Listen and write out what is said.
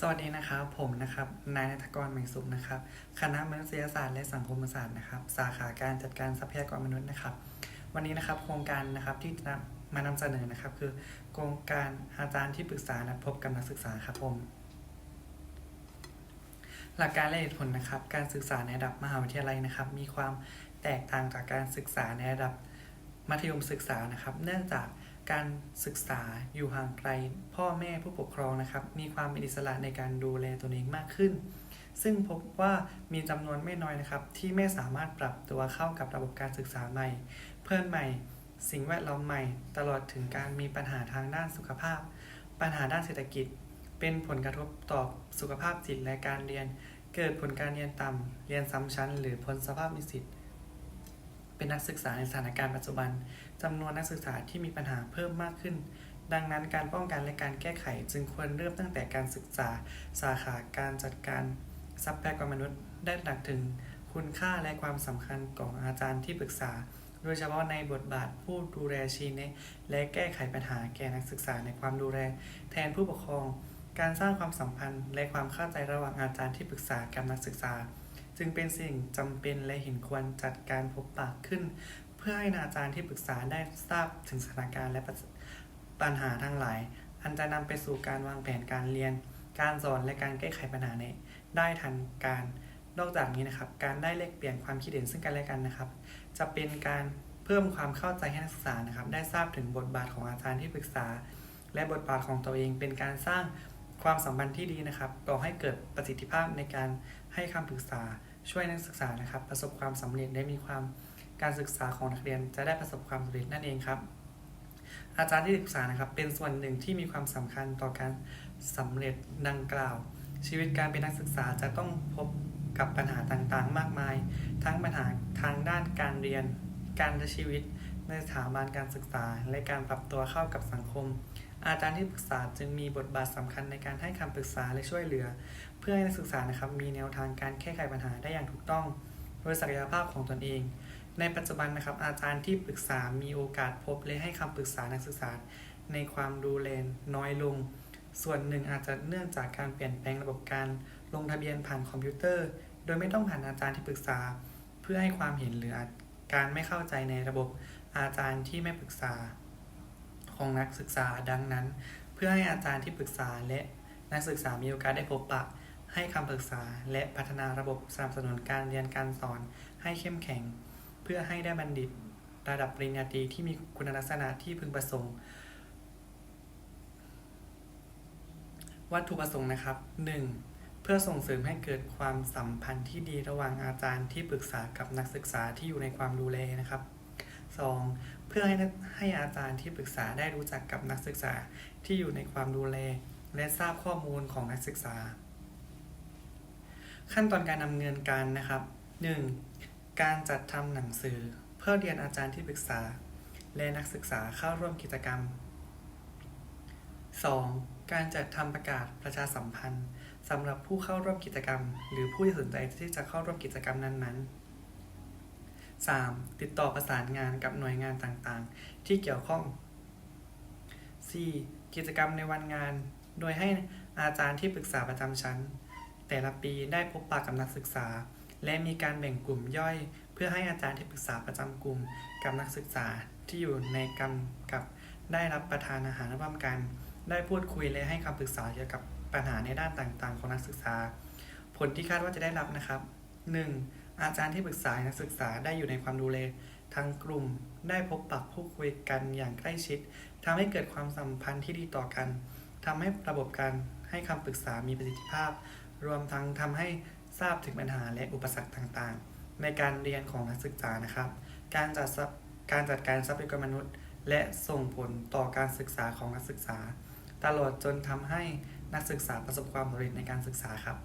สวัสดีนะครับ ผมนะครับ นายนัทกรเหมงสุขนะครับ คณะมนุษยศาสตร์และสังคมศาสตร์นะครับ สาขาการจัดการทรัพยากรมนุษย์นะครับ วันนี้นะครับโครงการนะครับที่จะมานำเสนอนะครับ คือโครงการอาจารย์ที่ปรึกษานัดพบกับนักศึกษาครับผม หลักการและเหตุผลนะครับ การศึกษาในระดับมหาวิทยาลัยนะครับ มีความแตกต่างจากการศึกษาในระดับมัธยมศึกษานะครับ เนื่องจาก การศึกษาอยู่ห่างไกล พ่อแม่ผู้ปกครองนะครับ มีความเป็นอิสระในการดูแลตนเองมากขึ้น ซึ่งพบว่ามีจำนวนไม่น้อยนะครับ ที่ไม่สามารถปรับตัวเข้ากับระบบการศึกษาใหม่ เพื่อนใหม่ สิ่งแวดล้อมใหม่ ตลอดถึงการมีปัญหาทางด้านสุขภาพ ปัญหาด้านเศรษฐกิจ เป็นผลกระทบต่อสุขภาพจิตและการเรียน เกิดผลการเรียนต่ำเรียนซ้ำชั้น หรือพ้นสภาพนิสิต เป็นนักศึกษาในสถานการณ์ปัจจุบันจำนวนนักศึกษาที่มีปัญหาเพิ่มมากขึ้น ดังนั้นการป้องกันและการแก้ไขจึงควรเริ่มตั้งแต่การศึกษาสาขาการจัดการทรัพยากรมนุษย์ได้ตระหนักถึงคุณค่าและความสำคัญของอาจารย์ที่ปรึกษา โดยเฉพาะในบทบาทผู้ดูแลชี้แนะและแก้ไขปัญหาแก่นักศึกษาในความดูแล แทนผู้ปกครอง การสร้างความสัมพันธ์และความเข้าใจระหว่างอาจารย์ที่ปรึกษากับนักศึกษา จึงเป็นสิ่งจำเป็นและเห็นควรจัดการพบปะขึ้น เพื่อให้อาจารย์ที่ปรึกษาได้ทราบถึงสถานการณ์และปัญหาทั้งหลาย อันจะนำไปสู่การวางแผนการเรียน การสอนและการแก้ไขปัญหาในได้ทันการนอกจากนี้นะครับ การได้แลกเปลี่ยนความคิดเห็นซึ่งกันและกันนะครับ จะเป็นการเพิ่มความเข้าใจให้นักศึกษานะครับ ได้ทราบถึงบทบาทของอาจารย์ที่ปรึกษา และบทบาทของตัวเองเป็นการสร้างความสัมพันธ์ที่ดีนะครับก่อให้เกิดประสิทธิภาพในการให้คำปรึกษา ช่วยนักศึกษานะครับ ประสบความสำเร็จได้มีความการศึกษาของนักเรียนจะได้ประสบความสำเร็จนั่นเองครับ อาจารย์ที่ปรึกษานะครับ เป็นส่วนหนึ่งที่มีความสำคัญต่อการสำเร็จดังกล่าว ชีวิตการเป็นนักศึกษาจะต้องพบกับปัญหาต่างๆ มากมาย ทั้งปัญหาทางด้านการเรียน การใช้ชีวิตในสถาบันการศึกษา และการปรับตัวเข้ากับสังคม อาจารย์ที่ปรึกษาจึงมีบทบาทสำคัญในการให้คำปรึกษาและช่วยเหลือ เพื่อให้นักศึกษานะครับมีแนวทางการแก้ไขปัญหาได้อย่างถูกต้อง โดยศักยภาพของตนเอง ในปัจจุบันนะครับ อาจารย์ที่ปรึกษามีโอกาสพบและให้คำปรึกษานักศึกษา ในความดูแลน้อยลง ส่วนหนึ่งอาจจะเนื่องจากการเปลี่ยนแปลงระบบการลงทะเบียนผ่านคอมพิวเตอร์ โดยไม่ต้องผ่านอาจารย์ที่ปรึกษา เพื่อให้ความเห็นหรือการไม่เข้าใจในระบบอาจารย์ที่ไม่ปรึกษา ของนักศึกษาดังนั้น เพื่อให้อาจารย์ที่ปรึกษาและนักศึกษามีโอกาสได้พบปะ ให้คำปรึกษาและพัฒนาระบบสนับสนุนการเรียนการสอนให้เข้มแข็ง เพื่อให้ได้บัณฑิตระดับปริญญาตรีที่มีคุณลักษณะที่พึงประสงค์ วัตถุประสงค์นะครับ 1. เพื่อส่งเสริมให้เกิดความสัมพันธ์ที่ดีระหว่างอาจารย์ที่ปรึกษากับนักศึกษาที่อยู่ในความดูแลนะครับ 2. เพื่อให้ให้อาจารย์ที่ปรึกษาได้รู้จักกับนักศึกษาที่อยู่ในความดูแล และทราบข้อมูลของนักศึกษา ขั้นตอนการดำเนินการนะครับ 1. การจัดทำหนังสือ เพื่อเรียนอาจารย์ที่ปรึกษา และนักศึกษาเข้าร่วมกิจกรรม 2. การจัดทำประกาศประชาสัมพันธ์สำหรับผู้เข้าร่วมกิจกรรม หรือผู้ที่สนใจที่จะเข้าร่วมกิจกรรมนั้นๆ 3. ติดต่อประสานงานกับหน่วยงานต่างๆ ที่เกี่ยวข้อง 4. กิจกรรมในวันงาน โดยให้อาจารย์ที่ปรึกษาประจำชั้น แต่ละปีได้พบปะกับนักศึกษา และมีการแบ่งกลุ่มย่อย เพื่อให้อาจารย์ที่ปรึกษาประจำกลุ่ม กับนักศึกษาที่อยู่ในกรรมกับได้รับประทานอาหารร่วมกัน ได้พูดคุยและให้คำปรึกษาเกี่ยวกับปัญหาในด้านต่างๆ ของนักศึกษา ผลที่คาดว่าจะได้รับนะครับ 1. อาจารย์ที่ปรึกษานักศึกษาได้อยู่ในความดูแลทางกลุ่มได้พบปะพูดคุยกันอย่างใกล้ชิดทำให้เกิดความสัมพันธ์ที่ดีต่อกันทำให้ระบบการให้คำปรึกษามีประสิทธิภาพ รวมทั้งทำให้ทราบถึงปัญหาและอุปสรรคต่างๆ ในการเรียนของนักศึกษานะครับ การจัดการจัดการทรัพยากรมนุษย์ และส่งผลต่อการศึกษาของนักศึกษา ตลอดจนทำให้นักศึกษาประสบความสำเร็จในการศึกษาครับ